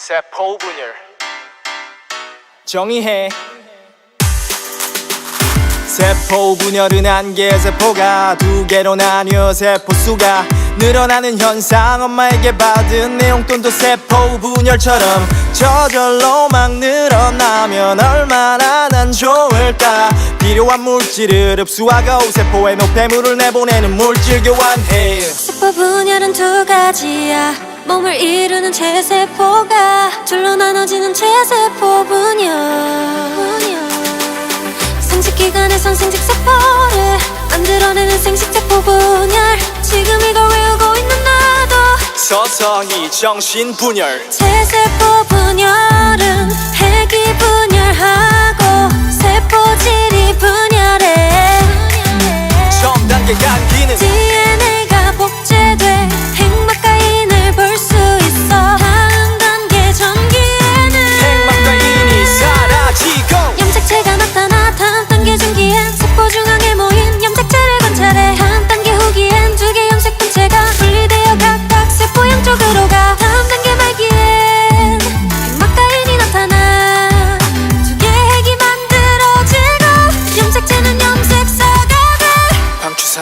세포 분열 정의해. 세포 분열은 한 개의 세포가 두 개로 나뉘어 세포 수가 늘어나는 현상. 엄마에게 받은 내 용돈도 세포 분열처럼 저절로 막 늘어나면 얼마나 난 좋을까? 필요한 물질을 흡수하고 세포에 노폐물을 내보내는 물질 교환해 세포 분열은 두 가지야 몸을 이루는 체세포가 둘로 나눠지는 체세포 분열 생殖기관에선 생殖세포를 만들어내는 생식세포 분열. 지금 이걸 외우고 있는 나도 서서히 정신 분열. 체세포 분열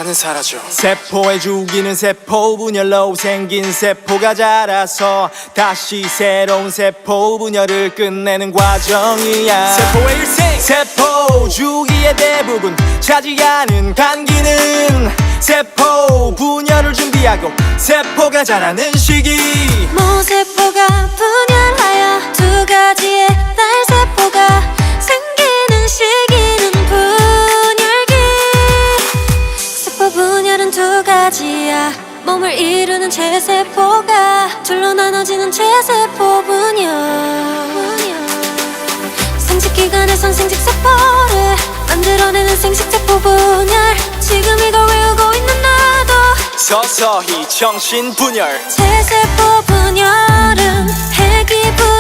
방추사는 사라져. 세포의 주기는 세포 분열로 생긴 세포가 자라서 다시 새로운 세포 분열을 끝내는 과정이야. 세포의 일생. 세포 주기의 대부분 차지하는 단기는 세포 분열을 준비하고 세포가 자라는 시기. 모세 몸을 이루는 체세포가 둘로 나눠지는 체세포 분열 생殖기관에선 생殖세포를 만들어내는 생식세포 분열. 지금 이걸 외우고 있는 나도 서서히 정신 분열. 체세포 분열은 핵이 분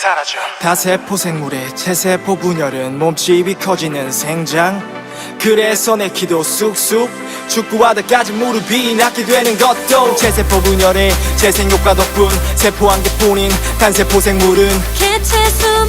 사라져. 다세포 생물의 체세포 분열은 몸집이 커지는 생장. 그래서 내 키도 쑥쑥 축구하다까지 무릎이 낫게 되는 것도 체세포 분열의 재생 효과 덕분 세포 한 개뿐인 단세포 생물은 개체 수